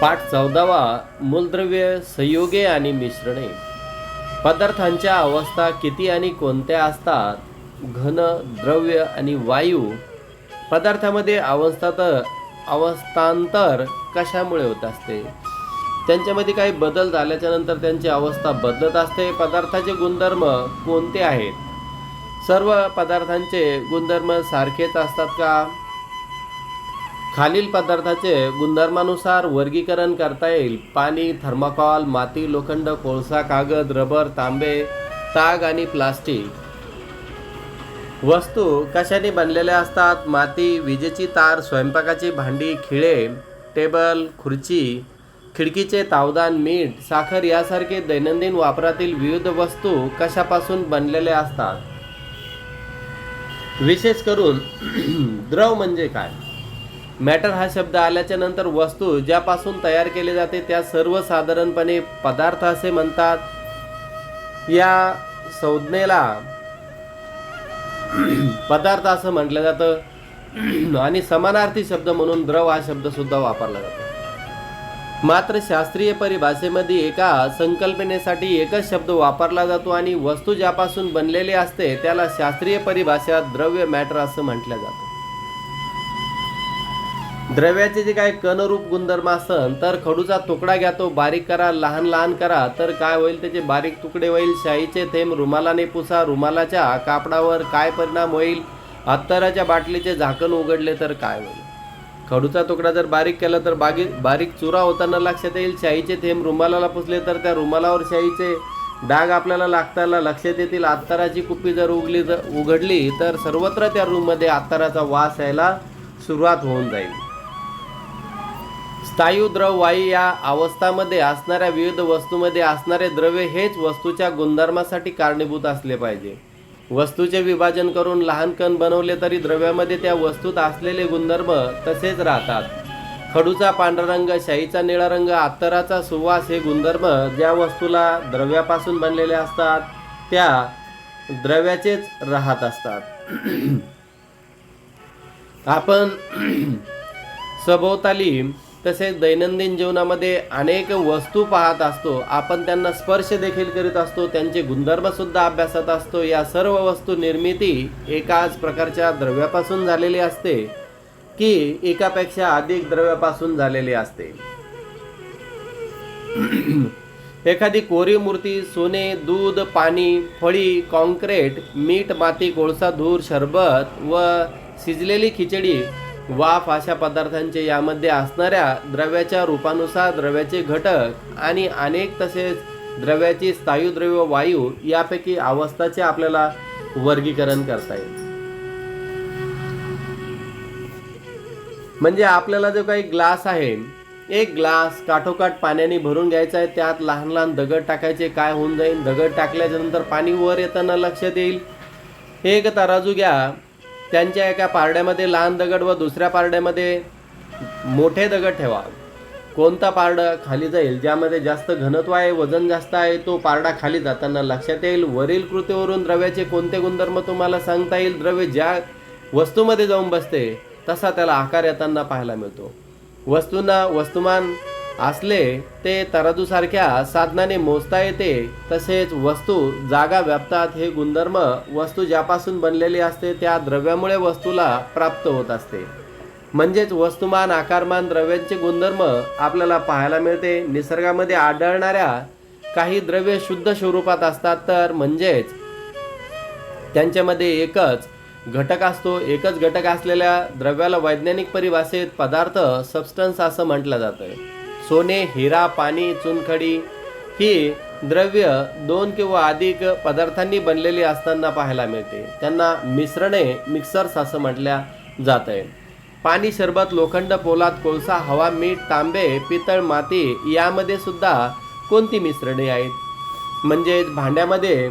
पाठ चौदावा मूलद्रव्य संयोगे आणि मिश्रणे. पदार्थांच्या अवस्था किती आणि कोणत्या असतात? घन द्रव्य आणि वायू. पदार्थामध्ये अवस्थात अवस्थांतर कशामुळे होत असते? त्यांच्यामध्ये काही बदल झाल्याच्यानंतर त्यांची अवस्था बदलत असते. पदार्थाचे गुणधर्म कोणते आहेत? सर्व पदार्थांचे गुणधर्म सारखेच असतात का? खालील पदार्थाचे गुणधर्मानुसार वर्गीकरण करता येईल. पाणी थर्माकॉल माती लोखंड कोळसा कागद रबर तांबे ताग आणि प्लास्टिक. वस्तू कशाने बनलेल्या असतात? माती विजेची तार स्वयंपाकाची भांडी खिळे टेबल खुर्ची खिडकीचे तावदान मीठ साखर यासारखे दैनंदिन वापरातील विविध वस्तू कशापासून बनलेल्या असतात? विशेष करून द्रव म्हणजे काय? मॅटर हा शब्द आल्याच्यानंतर वस्तू ज्यापासून तयार केली जाते त्या सर्वसाधारणपणे पदार्थ असे म्हणतात. या संज्ञेला पदार्थ असं म्हटलं जातं. आणि समानार्थी शब्द म्हणून द्रव हा शब्द सुद्धा वापरला जातो. मात्र शास्त्रीय परिभाषेमध्ये एका संकल्पनेसाठी एकच शब्द वापरला जातो आणि वस्तू ज्यापासून बनलेली असते त्याला शास्त्रीय परिभाषात द्रव्य मॅटर असं म्हटलं जातं. द्रव्याचे जे काय कणरूप गुणधर्म असन तर खडूचा तुकडा घ्या तो बारीक करा लहान लहान करा. तर काय होईल त्याचे बारीक तुकडे होईल शाईचे थेंब रुमालाने पुसा रुमालाच्या कापडावर काय परिणाम होईल? अत्तराच्या बाटलीचे झाकण उघडले तर काय होईल? खडूचा तुकडा जर बारीक केला तर बागी बारीक चुरा होताना लक्षात येईल. शाईचे थेंब रुमालाला पुसले तर त्या रुमालावर शाईचे डाग आपल्याला लागताना लक्षात येतील. अत्तराची कुप्पी जर उगली जर उघडली तर सर्वत्र त्या रूममध्ये अत्तराचा वास यायला सुरुवात होऊन जाईल. स्थायू द्रव वायू या अवस्थामध्ये असणाऱ्या विविध वस्तूमध्ये असणारे द्रव्य हेच वस्तूच्या गुणधर्मासाठी कारणीभूत असले पाहिजे. वस्तूचे विभाजन करून लहान कण बनवले तरी द्रव्यामध्ये त्या वस्तूत असलेले गुणधर्म तसेच राहतात. खडूचा पांढरा रंग शाईचा निळा रंग अत्तराचा सुवास हे गुणधर्म ज्या वस्तूला द्रव्यापासून बनलेले असतात त्या द्रव्याचेच राहत असतात. आपण सभोवताली तसेच दैनंदिन जीवनामध्ये अनेक वस्तू पाहत असतो. आपण त्यांना स्पर्श देखील करीत असतो. त्यांचे गुणधर्म सुद्धा अभ्यासत असतो. या सर्व वस्तू निर्मिती एकाच प्रकारच्या द्रव्यापासून झालेली असते की एकापेक्षा अधिक द्रव्यापासून झालेली असते. एखादी कोरी मूर्ती सोने दूध पाणी फळी कॉन्क्रीट मीठ माती कोळसा धूर शरबत व शिजलेली खिचडी वाफ अशा पदार्थांचे यामध्ये असणाऱ्या द्रव्याच्या रूपानुसार द्रव्याचे घटक आणि अनेक तसेच द्रव्याची स्थायूद्रव्य वायू यापैकी अवस्थाचे आपल्याला वर्गीकरण करता येईल. म्हणजे आपल्याला जो काही ग्लास आहे एक ग्लास काठोकाठ पाण्याने भरून घ्यायचा आहे त्यात लहान लहान दगड टाकायचे काय होऊन जाईल? दगड टाकल्याच्या नंतर पाणी वर येताना लक्षात येईल एक तराजू घ्या. त्यांच्या एका पारड्यामध्ये लहान दगड व दुसऱ्या पारड्यामध्ये मोठे दगड ठेवा. कोणता पारडा खाली जाईल ज्यामध्ये जास्त घनत्व आहे वजन जास्त आहे तो पारडा खाली जाताना लक्षात येईल. वरील कृतीवरून द्रव्याचे कोणते गुणधर्म तुम्हाला सांगता येईल? द्रव्य ज्या वस्तूमध्ये जाऊन बसते तसा त्याला आकार येताना पाहायला मिळतो. वस्तूंना वस्तुमान असले ते तराजूसारख्या साधनाने मोजता येते तसेच वस्तू जागा व्यापतात. हे गुणधर्म वस्तू ज्यापासून बनलेली असते त्या द्रव्यामुळे वस्तूला प्राप्त होत असते. म्हणजेच वस्तुमान आकारमान द्रव्यांचे गुणधर्म आपल्याला पाहायला मिळते. निसर्गामध्ये आढळणाऱ्या काही द्रव्य शुद्ध स्वरूपात असतात तर म्हणजेच त्यांच्यामध्ये एकच घटक असतो. एकच घटक असलेल्या द्रव्याला वैज्ञानिक परिभाषेत पदार्थ सबस्टन्स असं म्हटलं जातं सोने हिरा पाणी चुनखडी ही द्रव्य दोन किंवा अधिक पदार्थांनी बनलेली असताना पाहायला मिळते. त्यांना मिश्रणे मिक्सर्स असं म्हटल्या जात आहे. पाणी शरबत लोखंड पोलाद कोळसा हवा मीठ तांबे पितळ माती यामध्ये सुद्धा कोणती मिश्रणे आहेत? म्हणजेच भांड्यामध्ये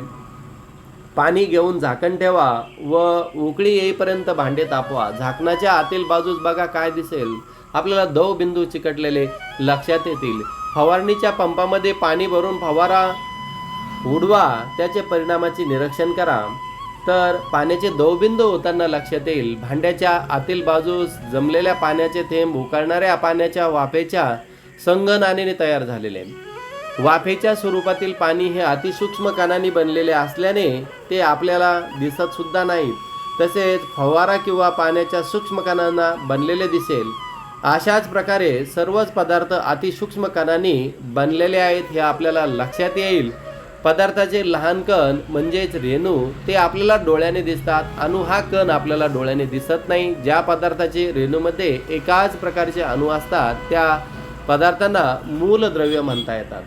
पाणी घेऊन झाकण ठेवा व उकळी येईपर्यंत भांडे तापवा. झाकणाच्या आतील बाजूस बघा काय दिसेल. आपल्याला दव बिंदू चिकटलेले लक्षात येतील. फवारणीच्या पंपामध्ये पाणी भरून फवारा उडवा त्याचे परिणामाचे निरीक्षण करा. तर पाण्याचे दवबिंदू होताना लक्षात येईल. भांड्याच्या आतील बाजूस जमलेल्या पाण्याचे थेंब उकळणाऱ्या पाण्याच्या वाफेच्या संगनानेने तयार झालेले. वाफेच्या स्वरूपातील पाणी हे अतिसूक्ष्म कणांनी बनलेले असल्याने ते आपल्याला दिसत सुद्धा नाहीत. तसेच फवारा किंवा पाण्याच्या सूक्ष्म कणांना बनलेले दिसेल. अशाच प्रकारे सर्वच पदार्थ अतिसूक्ष्म कणांनी बनलेले आहेत हे आपल्याला लक्षात येईल. पदार्थाचे लहान कण म्हणजेच रेणू ते आपल्याला डोळ्याने दिसतात. अणू हा कण आपल्याला डोळ्याने दिसत नाही. ज्या पदार्थाचे रेणूमध्ये एकाच प्रकारचे अणू असतात त्या पदार्थांना मूलद्रव्य म्हणता येतात.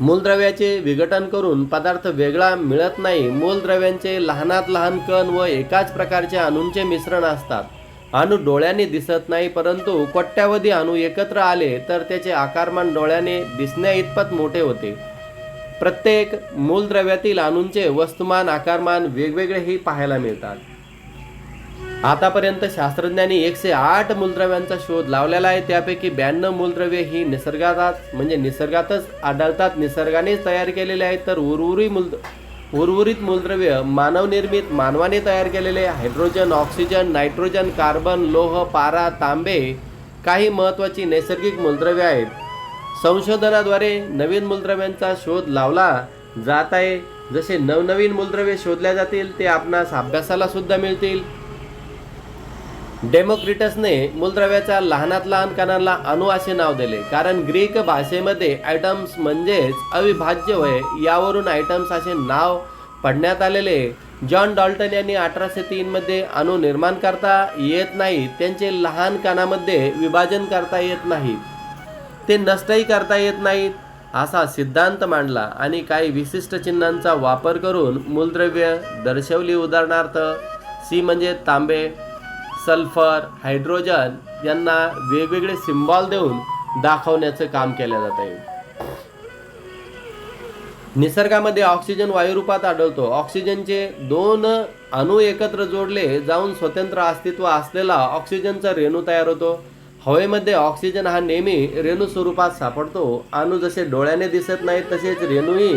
मूलद्रव्याचे विघटन करून पदार्थ वेगळा मिळत नाही. मूलद्रव्यांचे लहानात लहान कण व एकाच प्रकारच्या अणूंचे मिश्रण असतात. अणू डोळ्याने दिसत नाही परंतु कोट्यावधी अणू एकत्र आले तर त्याचे आकारमान डोळ्याने दिसण्या इतपत मोठे होते. प्रत्येक मूलद्रव्यातील अणूंचे वस्तुमान आकारमान वेगवेगळेही पाहायला मिळतात. आतापर्यंत शास्त्रज्ञांनी एकशे आठ मूलद्रव्यांचा शोध लावलेला आहे. त्यापैकी ब्याण्णव मूलद्रव्ये ही निसर्गात म्हणजे निसर्गातच आढळतात. निसर्गानेच तयार केलेले आहेत तर उर्वरी मूल उर्वरित मूलद्रव्य मानवनिर्मित मानवाने तयार केलेले हायड्रोजन ऑक्सिजन नायट्रोजन कार्बन लोह पारा तांबे काही महत्त्वाची नैसर्गिक मूलद्रव्ये आहेत. संशोधनाद्वारे नवीन मूलद्रव्यांचा शोध लावला जात आहे. जसे नवनवीन मूलद्रव्ये शोधल्या जातील ते आपणास अभ्यासाला सुद्धा मिळतील. डेमोक्रिटसने मूलद्रव्याच्या लहानात लहान कणांना अणु असे नाव दिले. कारण ग्रीक भाषेमध्ये आयटम्स म्हणजेच अविभाज्य होय यावरून आयटम्स असे नाव पडण्यात आलेले. जॉन डॉल्टन यांनी अठराशे तीन मध्ये अणु निर्माण करता येत नाही त्यांचे लहान कणामध्ये विभाजन करता येत नाही. ते नष्टही करता येत नाहीत असा सिद्धांत मांडला आणि काही विशिष्ट चिन्हांचा वापर करून मूलद्रव्य दर्शवली. उदाहरणार्थ सी म्हणजे तांबे सल्फर हायड्रोजन यांना वेगवेगळे सिम्बॉल देऊन दाखवण्याचं काम केलं जात आहे. निसर्गामध्ये ऑक्सिजन वायुरूपात आढळतो. ऑक्सिजनचे दोन अणू एकत्र जोडले जाऊन स्वतंत्र अस्तित्व असलेला ऑक्सिजनचा रेणू तयार होतो. हवेमध्ये ऑक्सिजन हा नेहमी रेणू स्वरूपात सापडतो. अणू जसे डोळ्याने दिसत नाही तसेच रेणूही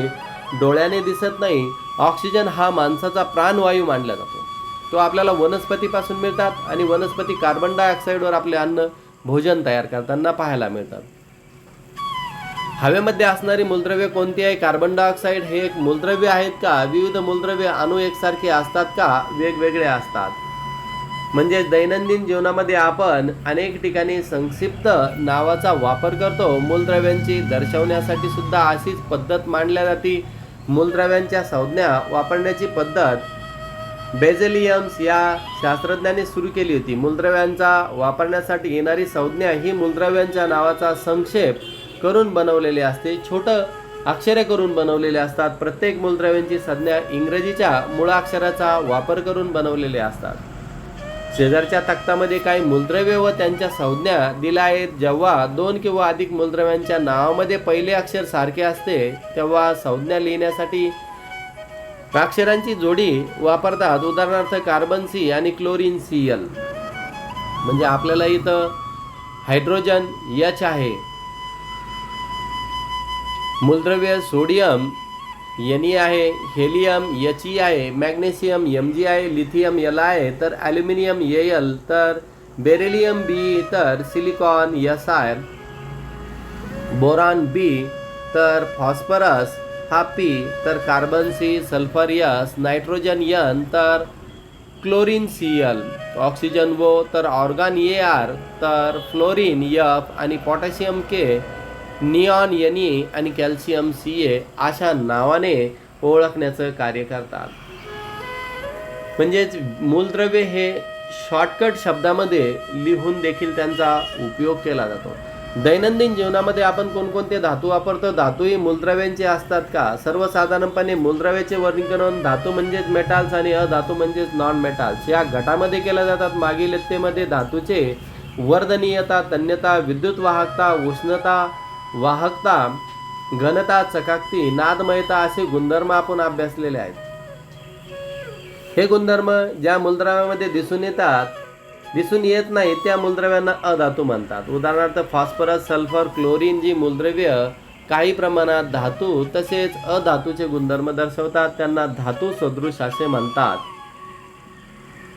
डोळ्याने दिसत नाही. ऑक्सिजन हा माणसाचा प्राणवायू मानला जातो. तो आपल्याला वनस्पतीपासून मिळतात आणि वनस्पती कार्बन डायऑक्साईडवर आपले अन्न भोजन तयार करताना पाहायला मिळतात. हवेमध्ये असणारी मूलद्रव्य कोणती आहे? कार्बन डायऑक्साईड हे एक मूलद्रव्य आहेत का? विविध मूलद्रव्य अणू एकसारखे असतात का? वेगवेगळे असतात. म्हणजे दैनंदिन जीवनामध्ये आपण अनेक ठिकाणी संक्षिप्त नावाचा वापर करतो. मूलद्रव्यांची दर्शवण्यासाठी सुद्धा अशीच पद्धत मांडल्या जाते. मूलद्रव्यांच्या संज्ञा वापरण्याची पद्धत बेझेलियम्स या शास्त्रज्ञाने सुरू केली होती. मूलद्रव्यांचा वापरण्यासाठी येणारी संज्ञा ही मूलद्रव्यांच्या नावाचा संक्षेप करून बनवलेली असते. छोटं अक्षरे करून बनवलेले असतात. प्रत्येक मूलद्रव्यांची संज्ञा इंग्रजीच्या मुळाक्षराचा वापर करून बनवलेले असतात. शेजारच्या तक्तामध्ये काही मूलद्रव्य व त्यांच्या संज्ञा दिल्या आहेत. जेव्हा दोन किंवा अधिक मूलद्रव्यांच्या नावामध्ये पहिले अक्षर सारखे असते तेव्हा संज्ञा लिहिण्यासाठी अक्षरांची जोडी वापरतात. उदाहरणार्थ कार्बन सी आणि क्लोरीन सी एल म्हणजे आपल्याला इथं हायड्रोजन यच आहे. मूलद्रव्य सोडियम एन आहे हेलियम एच ई आहे मॅग्नेशियम एम जी आहे लिथियम एल आहे तर ॲल्युमिनियम ए एल तर बेरेलियम बी तर silicon S I boron B तर फॉस्फरस हा पी तर carbon C sulphur S nitrogen N तर chlorine C L oxygen O तर ऑर्गान ए आर तर फ्लोरीन यफ आणि potassium K neon N E आणि कॅल्शियम सी ए अशा नावाने ओळखण्याचं कार्य करतात. म्हणजेच मूलद्रव्य हे शॉर्टकट शब्दामध्ये लिहून देखील त्यांचा उपयोग केला जातो. दैनंदिन जीवनामध्ये आपण कोणकोणते धातू वापरतो? धातू ही मूलद्रव्यांचे असतात का? सर्वसाधारणपणे मूलद्रव्याचे वर्गीकरण धातू म्हणजेच मेटाल्स आणि अधातू म्हणजेच नॉन मेटाल्स या गटामध्ये केल्या जातात. मागील इत्तेमध्ये धातूचे वर्धनीयता तन्यता विद्युत वाहकता उष्णता वाहकता घनता चकाकती नादमयता असे गुणधर्म आपण अभ्यासलेले आहेत. हे गुणधर्म ज्या मूलद्रव्यामध्ये दिसून येतात दिसून येत नाही त्या मूलद्रव्यांना अधातू म्हणतात. उदाहरणार्थ फॉस्फरस सल्फर क्लोरीन जी मूलद्रव्य काही प्रमाणात धातू तसेच अधातूचे गुणधर्म दर्शवतात त्यांना धातू सदृश असे म्हणतात.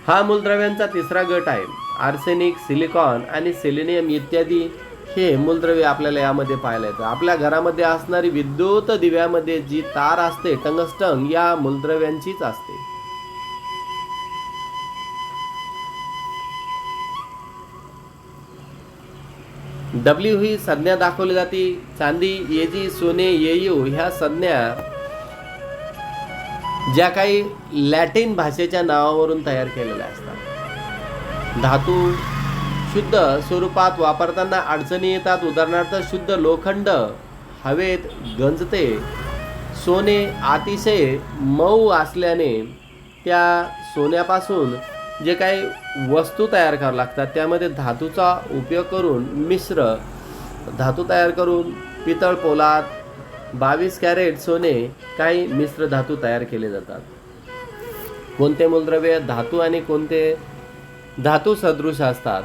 हा मूलद्रव्यांचा तिसरा गट आहे. आर्सेनिक सिलिकॉन आणि सिलिनियम इत्यादी हे मूलद्रव्य आपल्याला यामध्ये पाहायला येतं. आपल्या घरामध्ये असणारी विद्युत दिव्यामध्ये जी तार असते टंगस्टंग या मूलद्रव्यांचीच असते. डब्ल्यू ही संज्ञा दाखवली जाते. चांदी येजी सोने येयू ह्या संज्ञा ज्या काही लॅटिन भाषेच्या नावावरून तयार केलेल्या असतात. धातू शुद्ध स्वरूपात वापरताना अडचणी येतात. उदाहरणार्थ शुद्ध लोखंड हवेत गंजते. सोने अतिशय मऊ असल्याने त्या सोन्यापासून जे काही वस्तू तयार करावं लागतात त्यामध्ये धातूचा उपयोग करून मिश्र धातू तयार करून पितळ पोलाद बावीस कॅरेट सोने काही मिश्र धातू तयार केले जातात. कोणते मूलद्रव्य धातू आणि कोणते धातू सदृश असतात?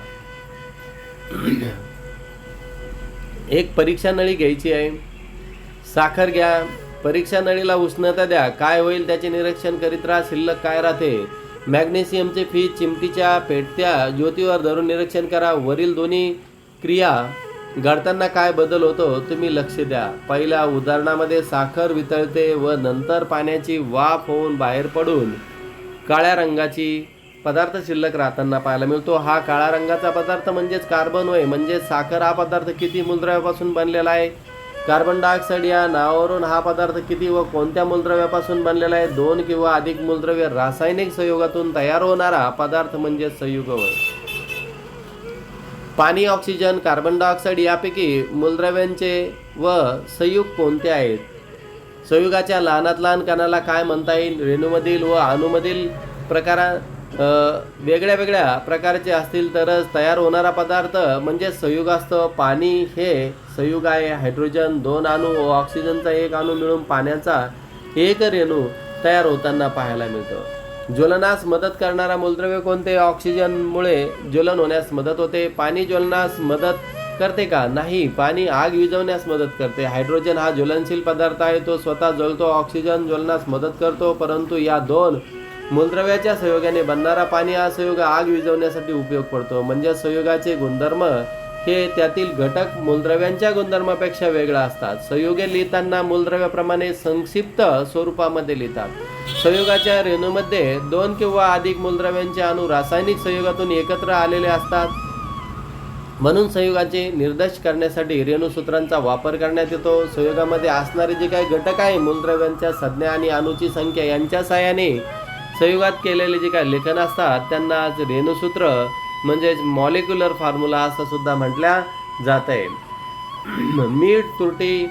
एक परीक्षा नळी घ्यायची आहे. साखर घ्या. परीक्षा नळीला उष्णता द्या. काय होईल त्याचे निरीक्षण करीत राहा. शिल्लक काय राहते? मॅग्नेशियमचे फीज चिमटीच्या पेटत्या ज्योतीवर धरून निरीक्षण करा. वरील दोन्ही क्रिया घडताना काय बदल होतो तुम्ही लक्ष द्या. पहिल्या उदाहरणामध्ये साखर वितळते व नंतर पाण्याची वाफ होऊन बाहेर पडून काळ्या रंगाची पदार्थ शिल्लक राहताना पाहायला मिळतो. हा काळ्या रंगाचा पदार्थ म्हणजेच कार्बन होय. म्हणजे साखर हा पदार्थ किती मूलद्रव्यापासून बनलेला आहे? कार्बन डायऑक्साईड या नावावरून हा पदार्थ किती व कोणत्या मूलद्रव्यापासून बनलेला आहे? दोन किंवा अधिक मूलद्रव्य रासायनिक संयोगातून तयार होणारा पदार्थ म्हणजे संयुग होय पाणी ऑक्सिजन कार्बन डायऑक्साईड यापैकी मूलद्रव्यांचे व संयुग कोणते आहेत? संयुगाच्या लहानात लहान कणाला काय म्हणता येईल? रेणूमधील व अणूमधील प्रकारा वेगळ्या वेगळ्या प्रकारचे असतील तरच तयार होणारा पदार्थ म्हणजे संयुग असतं पाणी हे संयुग आहे. हायड्रोजन दोन अणू व ऑक्सिजनचा एक अणू मिळून पाण्याचा एक रेणू तयार होताना पाहायला मिळतो. ज्वलनास मदत करणारा मूलद्रव्य कोणते? ऑक्सिजनमुळे ज्वलन होण्यास मदत होते. पाणी ज्वलनास मदत करते का? नाही. पाणी आग विझवण्यास मदत करते. हायड्रोजन हा ज्वलनशील पदार्थ आहे. तो स्वतः ज्वलतो ऑक्सिजन ज्वलनास मदत करतो. परंतु या दोन मूलद्रव्याच्या संयोगाने बनणारा पाणी हा संयोग आग विझवण्यासाठी उपयोग पडतो. म्हणजे संयोगाचे गुणधर्म हे त्यातील घटक मूलद्रव्यांच्या गुणधर्मापेक्षा वेगळा असतात. संयोगे लिहिताना मूलद्रव्याप्रमाणे संक्षिप्त स्वरूपामध्ये लिहितात. संयोगाच्या रेणूमध्ये दोन किंवा अधिक मूलद्रव्यांचे अणू रासायनिक संयोगातून एकत्र आलेले असतात. म्हणून संयोगाचे निर्देश करण्यासाठी रेणूसूत्रांचा वापर करण्यात येतो. संयोगामध्ये असणारे जे काही घटक आहे मूलद्रव्यांच्या संज्ञा आणि अणूची संख्या यांच्या साहाय्याने संयुगात केलेले जे काही लेखन असतात त्यांना आज रेणूसूत्र म्हणजेच मॉलिक्युलर फॉर्म्युला असं सुद्धा म्हटल्या जात आहे मीठ तुरटी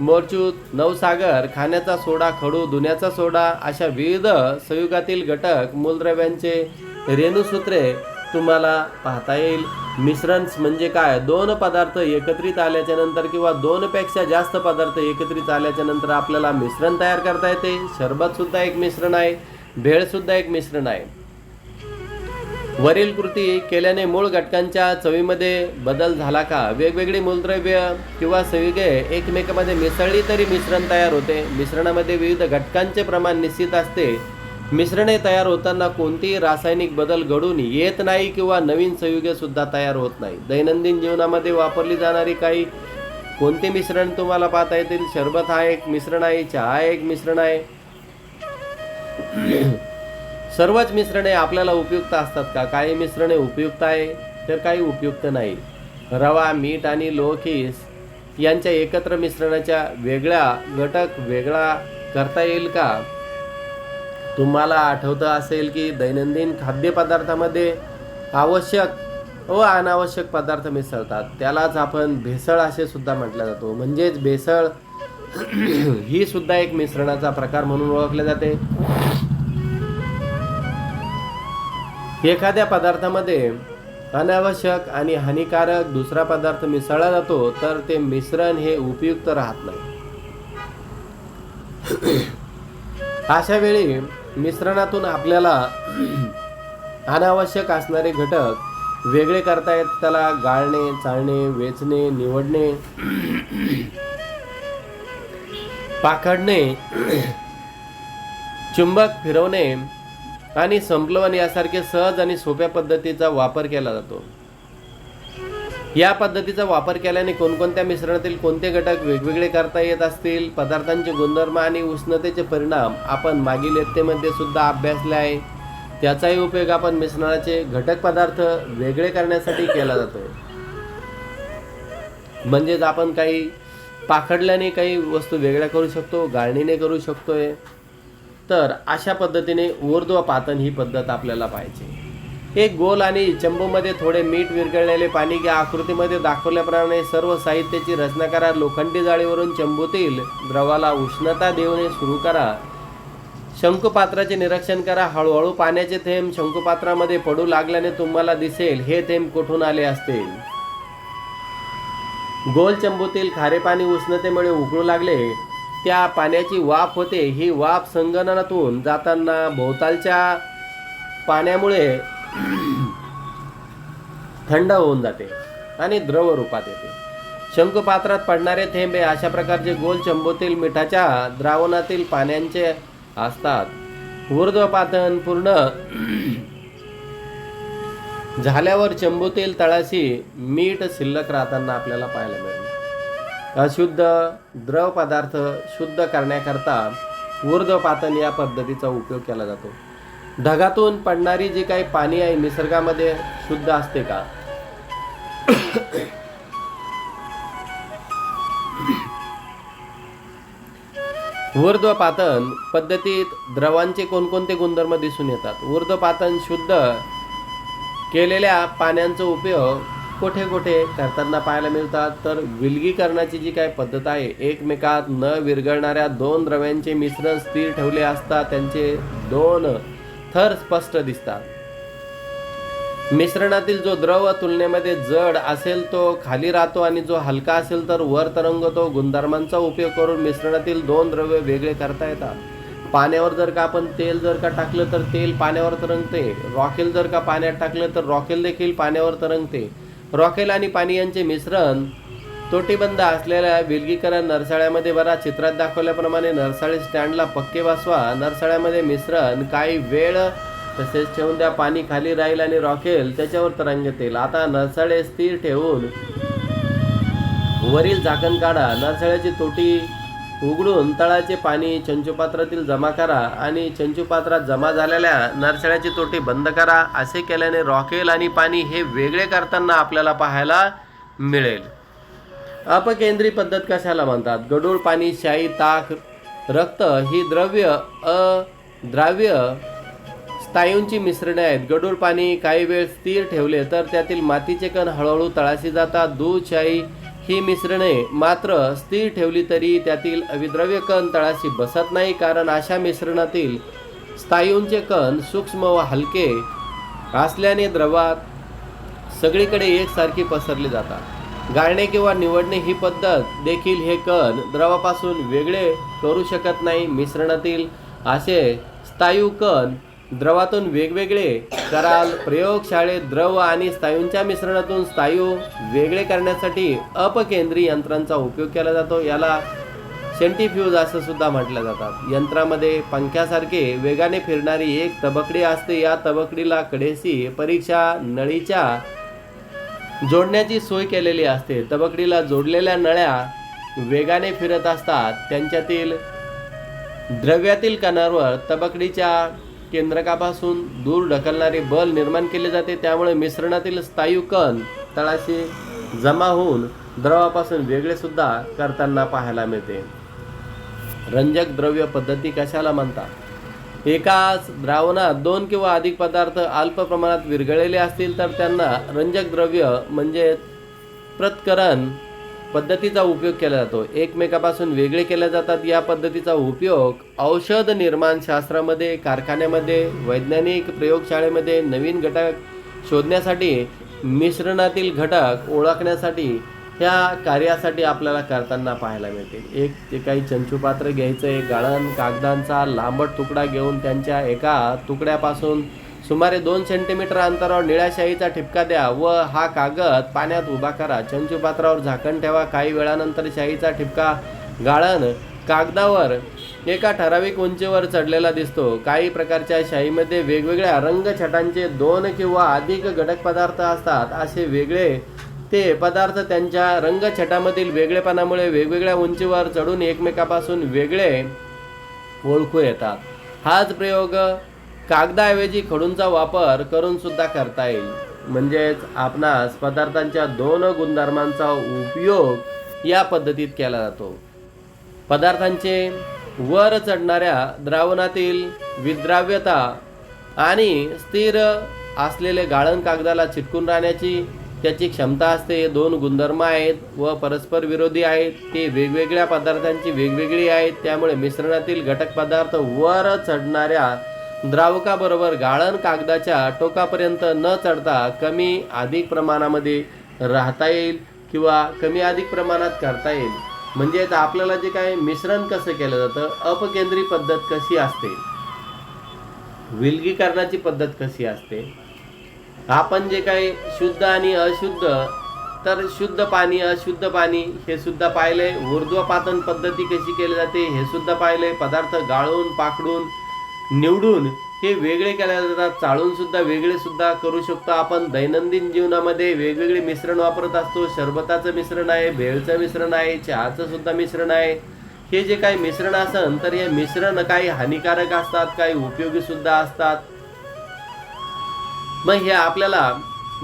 मोरचूत नवसागर खाण्याचा सोडा खडू धुण्याचा सोडा अशा विविध संयुगातील घटक मूलद्रव्यांचे रेणूसूत्रे तुम्हाला पाहता येईल. मिश्रण म्हणजे काय? दोन पदार्थ एकत्रित आल्याच्यानंतर किंवा दोनपेक्षा जास्त पदार्थ एकत्रित आल्याच्यानंतर आपल्याला मिश्रण तयार करता येते. शरबतसुद्धा एक मिश्रण आहे. भेळसुद्धा एक मिश्रण आहे. वरील कृती केल्याने मूळ घटकांच्या चवीमध्ये बदल झाला का? वेगवेगळी मूलद्रव्य किंवा संयुगे एकमेकामध्ये मिसळली तरी मिश्रण तयार होते. मिश्रणामध्ये विविध घटकांचे प्रमाण निश्चित असते. मिश्रणे तयार होताना कोणतीही रासायनिक बदल घडून येत नाही किंवा नवीन संयुगे सुद्धा तयार होत नाही. दैनंदिन जीवनामध्ये वापरली जाणारी काही कोणते मिश्रण तुम्हाला पाहता येतील? शरबत हा एक मिश्रण आहे चहा एक मिश्रण आहे. सर्वच मिश्रणे आपल्याला उपयुक्त असतात का? काही मिश्रणे उपयुक्त आहे तर काही उपयुक्त नाही. रवा मीठ आणि लोखीस यांच्या एकत्र मिश्रणाच्या वेगळ्या घटक वेगळा करता येईल का? तुम्हाला आठवतं असेल की दैनंदिन खाद्यपदार्थामध्ये आवश्यक व अनावश्यक पदार्थ मिसळतात. त्यालाच आपण भेसळ असे सुद्धा म्हटलं जातो. म्हणजेच भेसळ ही सुद्धा एक मिश्रणाचा प्रकार म्हणून ओळखले जाते. एखाद्या पदार्थामध्ये अनावश्यक आणि हानिकारक दुसरा पदार्थ मिसळला जातो तर ते मिश्रण हे उपयुक्त राहत नाही. अशा वेळी मिश्रणातून आपल्याला अनावश्यक असणारे घटक वेगळे करता येत त्याला गाळणे चाळणे वेचणे निवडणे पाखडणे चुंबक फिरवणे आणि संप्लवन यासारखे सहज आणि सोप्या पद्धतीचा वापर केला जातो. या पद्धतीचा वापर केल्याने कोणकोणत्या मिश्रणातील कोणते घटक वेगवेगळे करता येत असतील पदार्थांचे गुणधर्म आणि उष्णतेचे परिणाम आपण मागील येत्तेमध्ये सुद्धा अभ्यासले आहे. त्याचाही उपयोग आपण मिश्रणाचे घटक पदार्थ वेगळे करण्यासाठी केला जातो. म्हणजेच आपण काही पाखडल्याने काही वस्तू वेगळ्या करू शकतो गाळणीने करू शकतोय. तर अशा पद्धतीने ऊर्ध्व पातन ही पद्धत आपल्याला पाहिजे एक गोल आणि चंबूमध्ये थोडे मीठ विरघळलेले पाणी घ्या आकृतीमध्ये दाखवल्याप्रमाणे सर्व साहित्याची रचना करा. लोखंडी जाळीवरून चंबूतील द्रवाला उष्णता देऊन सुरू करा. शंकुपात्राचे निरीक्षण करा. हळूहळू पाण्याचे थेंब शंकुपात्रामध्ये पडू लागल्याने तुम्हाला दिसेल हे थेंब कुठून आले असतील गोल चंबूतील खारे पाणी उष्णतेमुळे उकळू लागले. त्या पाण्याची वाफ होते. ही वाफ संगणनातून जाताना भोवतालच्या पाण्यामुळे थंड होऊन जाते आणि द्रव रूपात येते. शंकुपात्रात पडणारे थेंबे अशा प्रकारचे गोल चंबूतील मिठाच्या द्रावणातील पाण्याचे असतात. ऊर्ध्वपातन पूर्ण झाल्यावर चंबूतील तळाशी मीठ शिल्लक राहताना आपल्याला पाहायला मिळते. अशुद्ध द्रव पदार्थ शुद्ध करण्याकरता ऊर्ध्वपातन या पद्धतीचा उपयोग केला जातो. ढगातून पडणारी जी काही पाणी आहे निसर्गामध्ये शुद्ध असते का? ऊर्ध्वपातन पद्धतीत द्रवांचे कोणकोणते गुणधर्म दिसून येतात? ऊर्ध्वपातन शुद्ध केलेल्या पाण्याचा उपयोग कुठे कुठे करताना पाहायला मिळतात. तर विलगीकरणाची जी काय पद्धत आहे एकमेकात न विरघळणाऱ्या दोन द्रव्यांचे मिश्रण स्थिर ठेवले असता त्यांचे दोन थर स्पष्ट दिसतात. मिश्रणातील जो द्रव तुलनेमध्ये जड असेल तो खाली राहतो आणि जो हलका असेल तर वर तरंगतो गुणधर्मांचा उपयोग करून मिश्रणातील दोन द्रव्य वेगळे करता येतात. पाण्यावर जर का आपण तेल जर का टाकलं तर तेल पाण्यावर तरंगते. रॉकेल जर का पाण्यात टाकलं तर रॉकेल देखील पाण्यावर तरंगते. रॉकेल आणि पाणी यांचे मिश्रण तोटीबंद असलेल्या विलगीकरण नरसाळ्यामध्ये बरा चित्रात दाखवल्याप्रमाणे नरसाळे स्टँडला पक्के बसवा नरसाळ्यामध्ये मिश्रण काही वेळ तसेच ठेवून द्या. पाणी खाली राहील आणि रॉकेल त्याच्यावर तरंगतील आता नरसाळे स्थिर ठेवून वरील झाकण काढा. नरसाळ्याची तोटी उघडून तळाचे पाणी चंचुपात्रातील जमा करा आणि चंचुपात्रात जमा झालेल्या नरसळ्याचे तोटे बंद करा असे केल्याने रॉकेल आणि पाणी हे वेगळे करताना आपल्याला पाहायला मिळेल. अपकेंद्री पद्धत कशाला म्हणतात? गडूळ पाणी शाई ताक रक्त ही द्रव्य अद्राव्य स्थायूंची मिश्रणे आहेत. गडूळ पाणी काही वेळ स्थिर ठेवले तर त्यातील मातीचे कण हळूहळू तळाशी जातात. दूध शाई ही मिश्रणे मात्र स्थिर ठेवली तरी त्यातील अविद्रव्य कण तळाशी बसत नाही कारण अशा मिश्रणातील स्थायूंचे कण सूक्ष्म व हलके असल्याने द्रवात सगळीकडे एकसारखी पसरली जातात. गाळणे किंवा निवडणे ही पद्धत देखील हे कण द्रवापासून वेगळे करू शकत नाही. मिश्रणातील असे स्थायू कण द्रवातून वेगवेगळे कराल प्रयोगशाळेत द्रव आणि स्थायूंच्या मिश्रणातून स्थायू वेगळे करण्यासाठी अपकेंद्री यंत्रांचा उपयोग केला जातो. याला सेंटिफ्यूज असं सुद्धा म्हटलं जातात यंत्रामध्ये पंख्यासारखे वेगाने फिरणारी एक तबकडी असते. या तबकडीला कडेसी परीक्षा नळीच्या जोडण्याची सोय केलेली असते. तबकडीला जोडलेल्या नळ्या वेगाने फिरत असतात. त्यांच्यातील द्रव्यातील कणांवर तबकडीच्या केंद्रकापासून दूर ढकलणारे बल निर्माण केले जाते त्यामुळे मिश्रणातील स्थायू कण तळाशी जमा होऊन द्रवापासून वेगळे सुद्धा करताना पाहायला मिळते. रंजक द्रव्य पद्धती कशाला म्हणतात? एकाच द्रावणात दोन किंवा अधिक पदार्थ अल्प प्रमाणात विरघळलेले असतील तर त्यांना रंजक द्रव्य म्हणजे प्रतकरण पद्धतीचा उपयोग केला जातो. एकमेकापासून वेगळे केले जातात या पद्धतीचा उपयोग औषध निर्माण शास्त्रामध्ये कारखान्यामध्ये वैज्ञानिक प्रयोगशाळेमध्ये नवीन घटक शोधण्यासाठी मिश्रणातील घटक ओळखण्यासाठी ह्या कार्यासाठी आपल्याला करताना पाहायला मिळते. एक ते काही चंचूपात्र घ्यायचं एक गाळण कागदांचा लांबट तुकडा घेऊन त्यांच्या एका तुकड्यापासून सुमारे दोन सेंटीमीटर अंतरावर निळ्या शाईचा ठिपका द्या व हा कागद पाण्यात उभा करा. चंचुपात्रावर झाकण ठेवा. काही वेळानंतर शाईचा ठिपका गाळण कागदावर एका ठराविक उंचीवर चढलेला दिसतो. काही प्रकारच्या शाईमध्ये वेगवेगळ्या रंगछटांचे दोन किंवा अधिक घटक पदार्थ असतात. असे वेगळे ते पदार्थ त्यांच्या रंगछटामधील वेगळेपणामुळे वेगवेगळ्या उंचीवर चढून एकमेकापासून वेगळे ओळखू येतात. हाच प्रयोग कागदाऐवजी खडूंचा वापर करून सुद्धा करता येईल. म्हणजेच आपणास पदार्थांच्या दोन गुणधर्मांचा उपयोग या पद्धतीत केला जातो. पदार्थांचे वर चढणाऱ्या द्रावणातील विद्राव्यता आणि स्थिर असलेले गाळण कागदाला चिटकून राहण्याची त्याची क्षमता असते. हे दोन गुणधर्म आहेत व परस्पर विरोधी आहेत. ते वेगवेगळ्या पदार्थांची वेगवेगळी आहेत. त्यामुळे मिश्रणातील घटक पदार्थ वर चढणाऱ्या द्रावकाबरोबर गाळण कागदाच्या टोकापर्यंत न चढता कमी अधिक प्रमाणामध्ये राहता येईल किंवा कमी अधिक प्रमाणात करता येईल. म्हणजेच आपल्याला जे काय मिश्रण कसं केलं जातं अपकेंद्री पद्धत कशी असते? विलगीकरणाची पद्धत कशी असते? आपण जे काही शुद्ध आणि अशुद्ध तर शुद्ध पाणी अशुद्ध पाणी हे सुद्धा पाहिले ऊर्ध्वपातन पद्धती कशी केली जाते हे सुद्धा पाहिले पदार्थ गाळून पाकडून निवडून हे वेगळे केल्या जातात. चाळून सुद्धा वेगळे सुद्धा करू शकतो आपण. दैनंदिन जीवनामध्ये वेगवेगळे मिश्रण वापरत असतो. शरबताचं मिश्रण आहे भेळचं मिश्रण आहे चहाचं सुद्धा मिश्रण आहे. हे जे काही मिश्रण असन तर हे मिश्रण काही हानिकारक असतात काही उपयोगी सुद्धा असतात. मग हे आपल्याला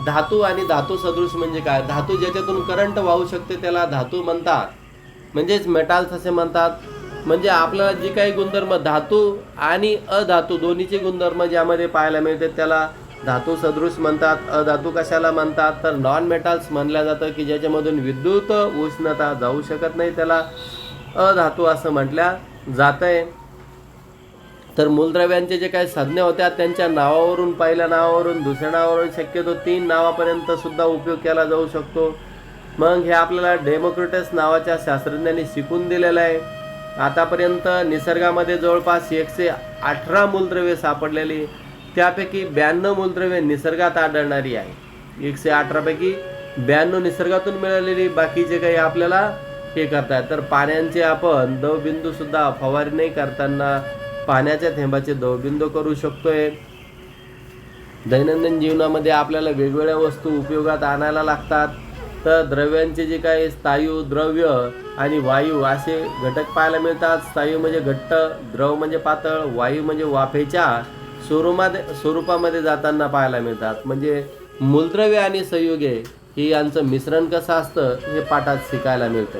धातू आणि धातू सदृश म्हणजे काय? धातू ज्याच्यातून करंट वाहू शकते त्याला धातू म्हणतात. म्हणजेच मेटाल्स असे म्हणतात. म्हणजे आपल्याला जे काही गुणधर्म धातू आणि अधातू दोन्हीचे गुणधर्म ज्यामध्ये पाहायला मिळते त्याला धातू सदृश म्हणतात अधातू कशाला म्हणतात? तर नॉन मेटल्स म्हणलं जातं की ज्याच्यामधून विद्युत उष्णता जाऊ शकत नाही त्याला अधातू असं म्हटल्या आहे तर मूलद्रव्यांचे जे काही संज्ञा होत्या त्यांच्या नावावरून पहिल्या नावावरून दुसऱ्या नावावरून शक्यतो तीन नावापर्यंत सुद्धा उपयोग केला जाऊ शकतो. मग हे आपल्याला डेमोक्रेटस नावाच्या शास्त्रज्ञांनी शिकून दिलेलं आहे. आतापर्यंत निसर्गामध्ये जवळपास एकशे अठरा मूलद्रव्ये सापडलेली त्यापैकी ब्याण्णव मूलद्रव्ये निसर्गात आढळणारी आहे. एकशे अठरापैकी ब्याण्णव निसर्गातून मिळालेली बाकीचे काही आपल्याला हे करतात तर पाण्याचे आपण दवबिंदूसुद्धा फवारणी करताना पाण्याच्या थेंबाचे दवबिंदू करू शकतोय. दैनंदिन जीवनामध्ये आपल्याला वेगवेगळ्या वस्तू उपयोगात आणायला लागतात. तर द्रव्यांचे जे काही स्थायू द्रव्य आणि वायू असे घटक पाहायला मिळतात. स्थायू म्हणजे घट्ट द्रव म्हणजे पातळ वायू म्हणजे वाफेच्या स्वरूपामध्ये स्वरूपामध्ये जाताना पाहायला मिळतात. म्हणजे मूलद्रव्य आणि संयुगे ही यांचं मिश्रण कसं असतं हे पाठात शिकायला मिळतं